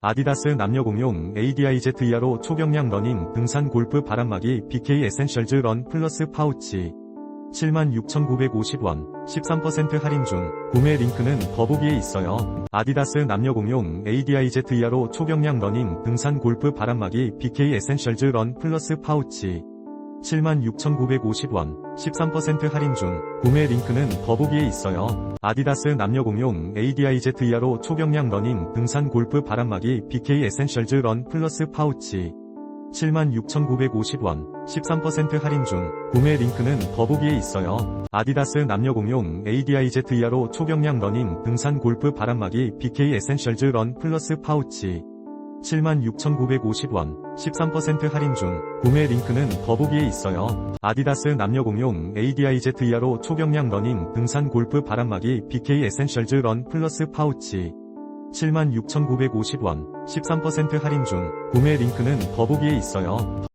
아디다스 남녀 공용 ADIZ 이하로 초경량 러닝 등산 골프 바람막이 BK 에센셜즈 런 플러스 파우치 76,950원 13% 할인 중 구매 링크는 더보기에 있어요. 아디다스 남녀 공용 ADIZ 이하로 초경량 러닝 등산 골프 바람막이 BK 에센셜즈 런 플러스 파우치 76,950원 13% 할인 중 구매 링크는 더보기에 있어요. 아디다스 남녀 공용 ADIZ 이하로 초경량 러닝 등산 골프 바람막이 BK 에센셜즈 런 플러스 파우치 76,950원 13% 할인 중 구매 링크는 더보기에 있어요. 아디다스 남녀 공용 ADIZ 이하로 초경량 러닝 등산 골프 바람막이 BK 에센셜즈 런 플러스 파우치 76,950원 13% 할인 중 구매 링크는 더보기에 있어요. 아디다스 남녀 공용 ADIZ 이하로 초경량 러닝 등산 골프 바람막이 BK 에센셜즈 런 플러스 파우치 76,950원 13% 할인 중 구매 링크는 더보기에 있어요.